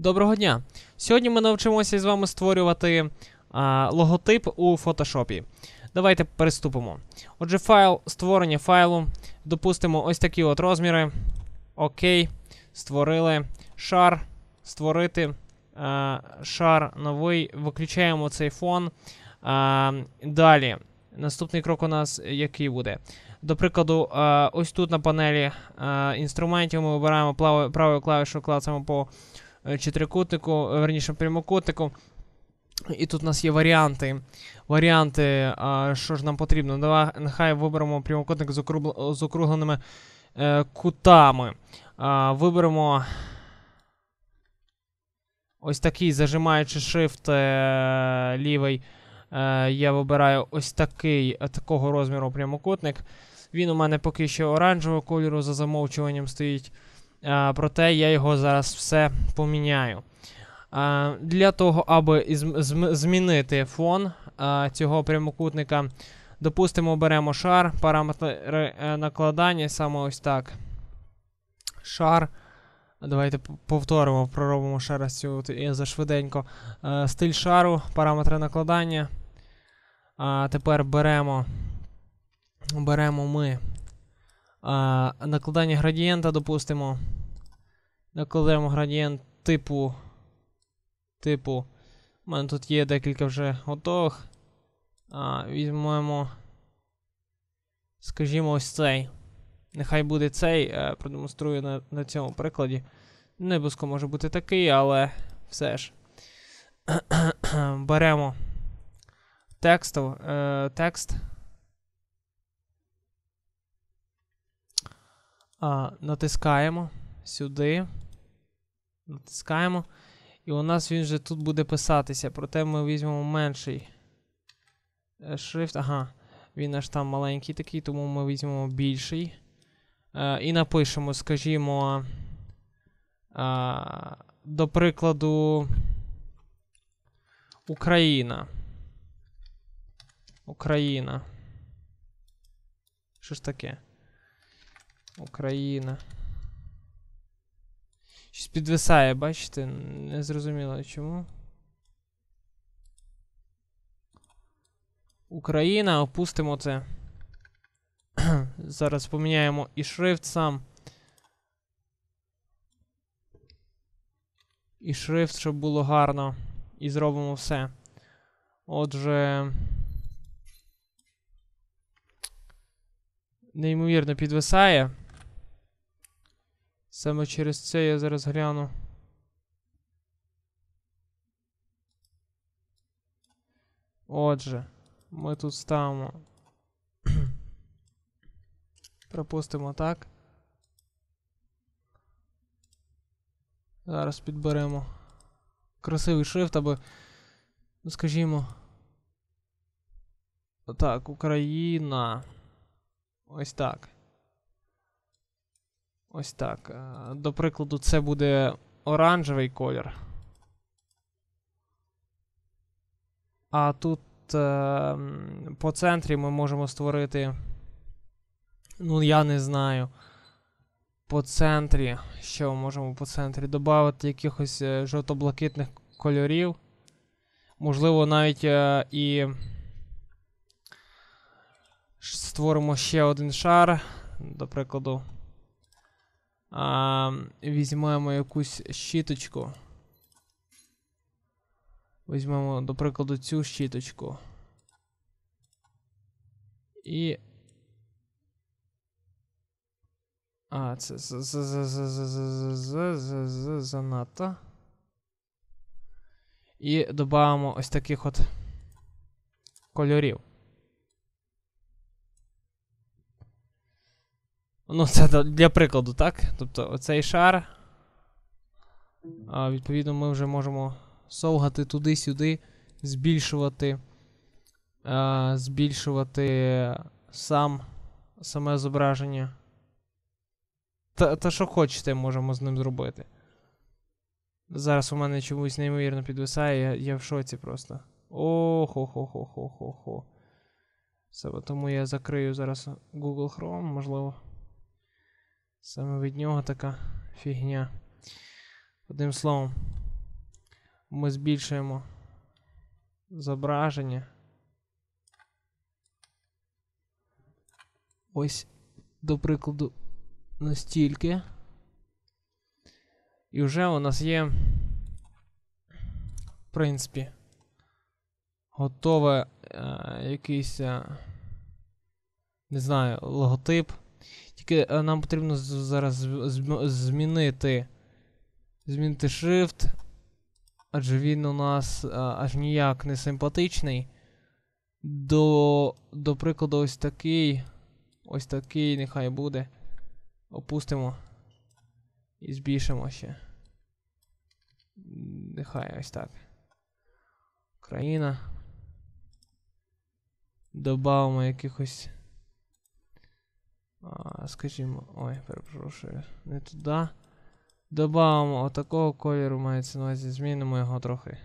Доброго дня! Сьогодні ми навчимося з вами створювати а, логотип у фотошопі. Давайте переступимо. Отже, файл створення файлу. Допустимо ось такі от розміри. Окей. Створили. Шар. Створити. А, шар новий. Виключаємо цей фон. А, далі. Наступний крок у нас який буде? До прикладу, ось тут на панелі інструментів ми вибираємо правою клавішою клацаємо по е, чотирикутнику, е, верніше прямокутнику. І тут у нас є варіанти. Варіанти, а, що ж нам потрібно. Давай, нехай виберемо прямокутник з, округл- з округленими е, кутами. А, виберемо ось такий, зажимаючи Shift е, лівий. Е, я вибираю ось такий, такого розміру прямокутник. Він у мене поки що оранжевого кольору за замовчуванням стоїть. А, проте я його зараз все поміняю. А, для того, аби змінити фон а, цього прямокутника, допустимо, беремо шар, параметри е, накладання, саме ось так. Шар. Давайте повторимо, проробимо ще раз цю от, е, швиденько. Е, стиль шару, параметри накладання. А, тепер беремо. Беремо ми а, накладання градієнта, допустимо. Накладаємо градієнт типу. Типу. У мене тут є декілька вже готових. А, візьмемо. Скажімо, ось цей. Нехай буде цей. Е, продемонструю на, на цьому прикладі. Не обов'язково може бути такий, але все ж. Беремо текстов, е, текст. А, натискаємо сюди. Натискаємо. І у нас він вже тут буде писатися. Проте ми візьмемо менший е, шрифт. Ага. Він аж там маленький такий, тому ми візьмемо більший. Е, і напишемо, скажімо. А, до прикладу. Україна. Україна. Що ж таке? Україна. Щось підвисає, бачите? Не зрозуміло чому. Україна, опустимо це. Зараз поміняємо і шрифт сам. І шрифт, щоб було гарно. І зробимо все. Отже. Неймовірно підвисає. Саме через це я зараз гляну. Отже, ми тут ставимо. Пропустимо так. Зараз підберемо красивий шрифт, аби, ну скажімо. Так, Україна. Ось так. Ось так. Е, До прикладу, це буде оранжевий колір. А тут е, по центрі ми можемо створити. Ну, я не знаю. По центрі. Що можемо по центрі? Добавити якихось е, жовто-блакитних кольорів. Можливо, навіть е, і створимо ще один шар. До прикладу. А, Візьмемо якусь щіточку. Візьмемо, до прикладу, цю щіточку. І. А, це занадто. І додамо ось таких от кольорів. Ну, це для прикладу, так? Тобто оцей шар. А, відповідно, ми вже можемо совгати туди-сюди, збільшувати. А, збільшувати сам, саме зображення. Та, та що хочете, можемо з ним зробити. Зараз у мене чомусь неймовірно підвисає, я, я в шоці просто. О-хо-хо-хо-хо-хо-хо. Тому я закрию зараз Google Chrome, можливо. Саме від нього така фігня. Одним словом. Ми збільшуємо зображення. Ось, до прикладу, настільки. І вже у нас є, в принципі, готове е, якийсь, е, не знаю, логотип. Тільки е, нам потрібно зараз змінити, змінити шрифт, адже він у нас е, аж ніяк не симпатичний. До, до прикладу, ось такий. Ось такий, нехай буде. Опустимо. І збільшимо ще. Нехай ось так. Країна. Добавимо якихось. А, скажімо. Ой, перепрошую. Не туди. Добавимо отакого кольору, мається на увазі, змінимо його трохи.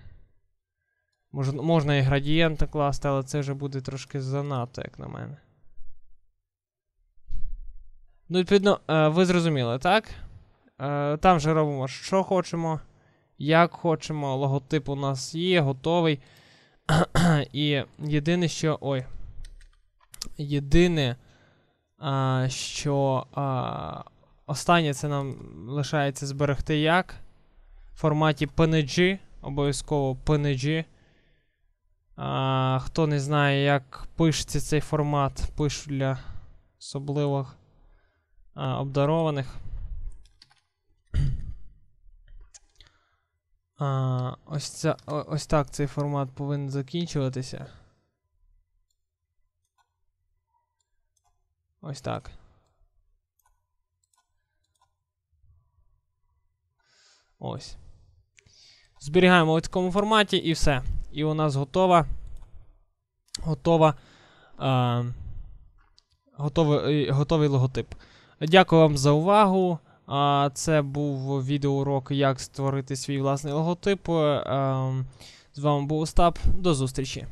Можна, можна і градієнт накласти, але це вже буде трошки занадто, як на мене. Ну, відповідно, е, ви зрозуміли, так? Е, Там же робимо, що хочемо, як хочемо. Логотип у нас є, готовий. І єдине, що. Ой. Єдине, що останнє це нам лишається зберегти як. В форматі PNG. Обов'язково PNG. А, хто не знає, як пишеться цей формат, пишу для особливих а, обдарованих. А, ось, ця, ось так цей формат повинен закінчуватися. Ось так. Ось. Зберігаємо у такому форматі і все. І у нас готова. Готова. А, готовий, е, готовий логотип. Дякую вам за увагу. А, це був відеоурок, як створити свій власний логотип. Е, ем, З вами був Остап. До зустрічі.